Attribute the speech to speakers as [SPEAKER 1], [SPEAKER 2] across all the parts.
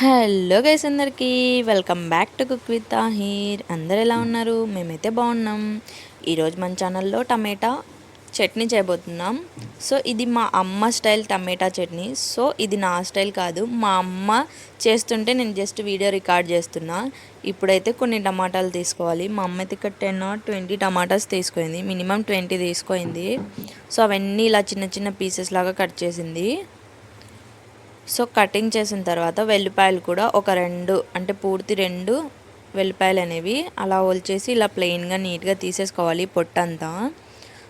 [SPEAKER 1] Hello guys అందరికీ welcome back to cook with Tahir. అందరు ఎలా ఉన్నారు? మేమైతే బాగున్నాం. ఈరోజు మన ఛానల్లో టమాటా చట్నీ చేయబోతున్నాం. సో ఇది మా అమ్మ స్టైల్ టమాటా చట్నీ. సో ఇది నా స్టైల్ కాదు. మా అమ్మ చేస్తుంటే నేను జస్ట్ వీడియో రికార్డ్ చేస్తున్నా. ఇప్పుడైతే కొన్ని టమాటాలు తీసుకోవాలి. మా అమ్మ అయితే ఇక్కడ టెన్ ఆర్ ట్వంటీ టమాటాస్ తీసుకుంది. మినిమం ట్వంటీ తీసుకుంది. సో అవన్నీ ఇలా చిన్న చిన్న పీసెస్ లాగా కట్ చేసింది. సో కటింగ్ చేసిన తర్వాత వెల్లిపాయలు కూడా ఒక రెండు అంటే పూర్తి రెండు వెల్లిపాయలు అనేవి అలా ఒలిచేసి ఇలా ప్లెయిన్గా నీట్గా తీసేసుకోవాలి పొట్టంతా.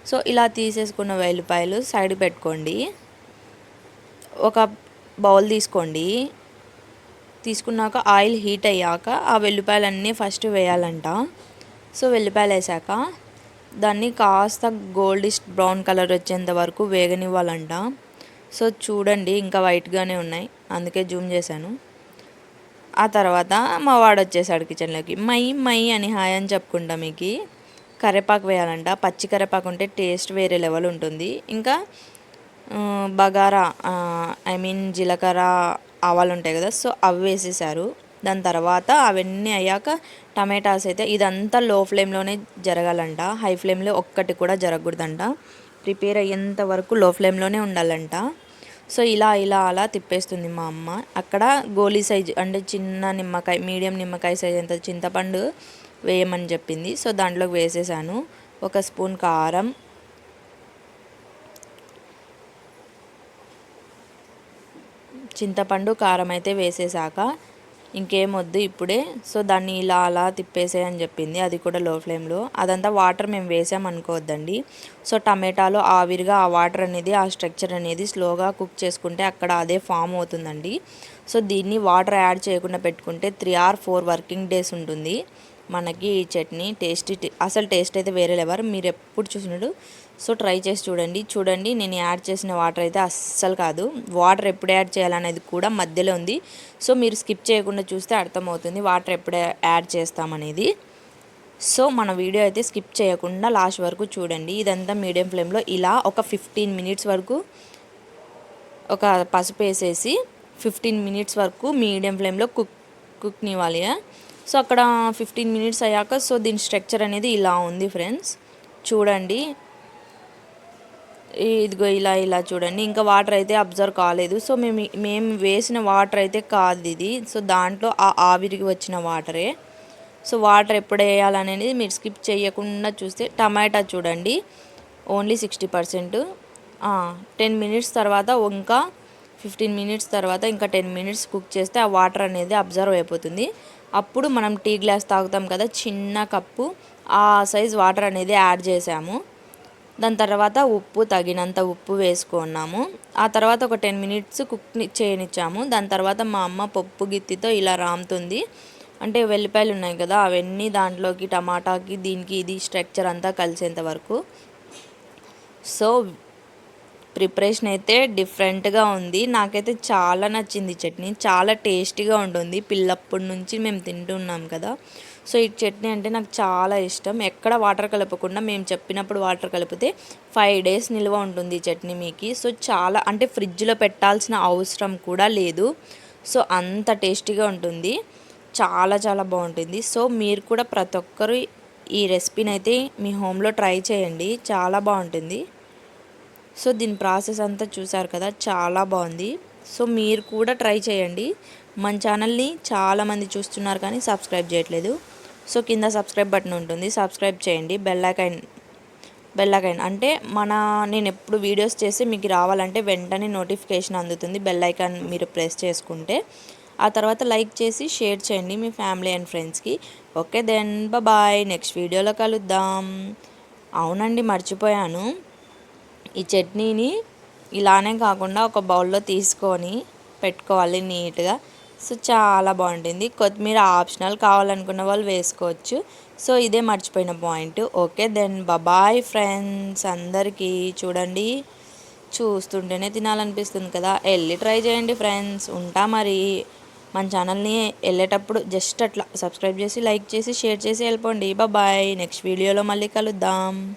[SPEAKER 1] సో ఇలా తీసేసుకున్న వెల్లిపాయలు సైడ్ పెట్టుకోండి. ఒక బౌల్ తీసుకోండి. తీసుకున్నాక ఆయిల్ హీట్ అయ్యాక ఆ వెల్లిపాయలన్నీ ఫస్ట్ వేయాలంట. సో వెల్లిపాయలు వేసాక దాన్ని కాస్త గోల్డిష్ బ్రౌన్ కలర్ వచ్చేంత వరకు వేగనివ్వాలంట. సో చూడండి ఇంకా వైట్గానే ఉన్నాయి. అందుకే జూమ్ చేశాను. ఆ తర్వాత మా వాడు వచ్చేసాడు కిచెన్లోకి మై మై అని హాయ్ అని చెప్పుకుంటా మీకు. కరివేపాకు వేయాలంట. పచ్చి కరేపాకు ఉంటే టేస్ట్ వేరే లెవెల్ ఉంటుంది. ఇంకా బగారా ఐ మీన్ జీలకర్ర ఆవాలు ఉంటాయి కదా సో అవి వేసేసారు. దాని తర్వాత అవన్నీ అయ్యాక టమాటాస్ అయితే ఇదంతా లో ఫ్లేమ్లోనే జరగాలంట. హై ఫ్లేమ్లో ఒక్కటి కూడా జరగకూడదంట. ప్రిపేర్ అయ్యేంత వరకు లో ఫ్లేమ్లోనే ఉండాలంట. సో ఇలా ఇలా అలా తిప్పేస్తుంది మా అమ్మ. అక్కడ గోలీ సైజు అంటే చిన్న నిమ్మకాయ మీడియం నిమ్మకాయ సైజ్ ఎంత చింతపండు వేయమని చెప్పింది. సో దాంట్లోకి వేసేసాను. ఒక స్పూన్ కారం. చింతపండు కారం అయితే వేసేసాక ఇంకేం వద్దు ఇప్పుడే. సో దాన్ని ఇలా అలా తిప్పేసే అని చెప్పింది. అది కూడా లో. ఫ్లేమ్లో అదంతా వాటర్ మేము వేసాం అనుకోవద్దండి. సో టమాటాలో ఆవిరిగా ఆ వాటర్ అనేది ఆ స్ట్రక్చర్ అనేది స్లోగా కుక్ చేసుకుంటే అక్కడ అదే ఫామ్ అవుతుందండి. సో దీన్ని వాటర్ యాడ్ చేయకుండా పెట్టుకుంటే three or four working days ఉంటుంది. మనకి ఈ చట్నీ టేస్టీ అసలు టేస్ట్ అయితే వేరే లెవర్ మీరు ఎప్పుడు చూసినట్టు? సో ట్రై చేసి చూడండి. చూడండి నేను యాడ్ చేసిన వాటర్ అయితే అస్సలు కాదు. వాటర్ ఎప్పుడు యాడ్ చేయాలనేది కూడా మధ్యలో ఉంది. సో మీరు స్కిప్ చేయకుండా చూస్తే అర్థమవుతుంది వాటర్ ఎప్పుడు యాడ్ చేస్తామనేది. సో మన వీడియో అయితే స్కిప్ చేయకుండా లాస్ట్ వరకు చూడండి. ఇదంతా మీడియం ఫ్లేమ్లో ఇలా ఒక ఫిఫ్టీన్ మినిట్స్ వరకు ఒక పసుపు వేసేసి ఫిఫ్టీన్ మినిట్స్ వరకు మీడియం ఫ్లేమ్లో కుక్ కుక్నివ్వాలి సో అక్కడ ఫిఫ్టీన్ మినిట్స్ అయ్యాక సో దీని స్ట్రక్చర్ అనేది ఇలా ఉంది ఫ్రెండ్స్ చూడండి. ఇదిగో ఇలా ఇలా చూడండి. ఇంకా వాటర్ అయితే అబ్జర్వ్ కాలేదు. సో మేము మేము వేసిన వాటర్ అయితే కాదు ఇది. సో దాంట్లో ఆ ఆవిరికి వచ్చిన వాటరే సో వాటర్ ఎప్పుడు వేయాలనేది మీరు స్కిప్ చేయకుండా చూస్తే టమాటా చూడండి. Only sixty percent ten minutes తర్వాత ఇంకా ఫిఫ్టీన్ మినిట్స్ తర్వాత ఇంకా టెన్ మినిట్స్ కుక్ చేస్తే ఆ వాటర్ అనేది అబ్జర్వ్ అయిపోతుంది. అప్పుడు మనం టీ గ్లాస్ తాగుతాం కదా చిన్న కప్పు. ఆ సైజ్ వాటర్ అనేది యాడ్ చేసాము. దాని తర్వాత ఉప్పు తగినంత ఉప్పు వేసుకున్నాము. ఆ తర్వాత ఒక టెన్ మినిట్స్ కుక్ చేయనిచ్చాము. దాని తర్వాత మా అమ్మ పప్పు గిత్తితో ఇలా రాముతుంది. అంటే వెల్లిపాయలు ఉన్నాయి కదా అవన్నీ దాంట్లోకి టమాటాకి దీనికి ఇది స్ట్రక్చర్ అంతా కలిసేంత వరకు. సో ప్రిపరేషన్ అయితే డిఫరెంట్గా ఉంది. నాకైతే చాలా నచ్చింది చట్నీ. చాలా టేస్టీగా ఉంటుంది. పిల్లప్పటి నుంచి మేము తింటున్నాం కదా. సో ఈ చట్నీ అంటే నాకు చాలా ఇష్టం. ఎక్కడ వాటర్ కలపకుండా మేము చెప్పినప్పుడు వాటర్ కలిపితే ఫైవ్ డేస్ నిల్వ ఉంటుంది ఈ చట్నీ మీకు. సో చాలా అంటే ఫ్రిడ్జ్లో పెట్టాల్సిన అవసరం కూడా లేదు. సో అంత టేస్టీగా ఉంటుంది. చాలా చాలా బాగుంటుంది. సో మీరు కూడా ప్రతి ఒక్కరు ఈ రెసిపీని అయితే మీ హోమ్లో ట్రై చేయండి. చాలా బాగుంటుంది. సో దీని ప్రాసెస్ అంతా చూసారు కదా చాలా బాగుంది. సో మీరు కూడా ట్రై చేయండి. మన ఛానల్ని చాలామంది చూస్తున్నారు కానీ సబ్స్క్రైబ్ చేయట్లేదు. సో కింద సబ్స్క్రైబ్ బటన్ ఉంటుంది. సబ్స్క్రైబ్ చేయండి. బెల్లైకైన్ బెల్లైకైన్ అంటే మన నేను ఎప్పుడు వీడియోస్ చేసి మీకు రావాలంటే వెంటనే నోటిఫికేషన్ అందుతుంది. బెల్లైకాన్ మీరు ప్రెస్ చేసుకుంటే. ఆ తర్వాత లైక్ చేసి షేర్ చేయండి మీ ఫ్యామిలీ అండ్ ఫ్రెండ్స్కి. Okay then bye. నెక్స్ట్ వీడియోలో కలుద్దాం. అవునండి మర్చిపోయాను. ఈ చట్నీని ఇలానే కాకుండా ఒక బౌల్లో తీసుకొని పెట్టుకోవాలి నీట్గా. సో చాలా బాగుంటుంది. కొత్తిమీర ఆప్షనల్ కావాలనుకున్న వాళ్ళు వేసుకోవచ్చు. సో ఇదే మర్చిపోయిన point. Okay then bye friends అందరికీ చూడండి. చూస్తుంటేనే తినాలనిపిస్తుంది కదా. వెళ్ళి ట్రై చేయండి ఫ్రెండ్స్. ఉంటా మరి. మన ఛానల్ని వెళ్ళేటప్పుడు జస్ట్ అట్లా సబ్స్క్రైబ్ చేసి లైక్ చేసి షేర్ చేసి వెళ్ళిపోండి. బాయ్ నెక్స్ట్ వీడియోలో మళ్ళీ కలుద్దాం.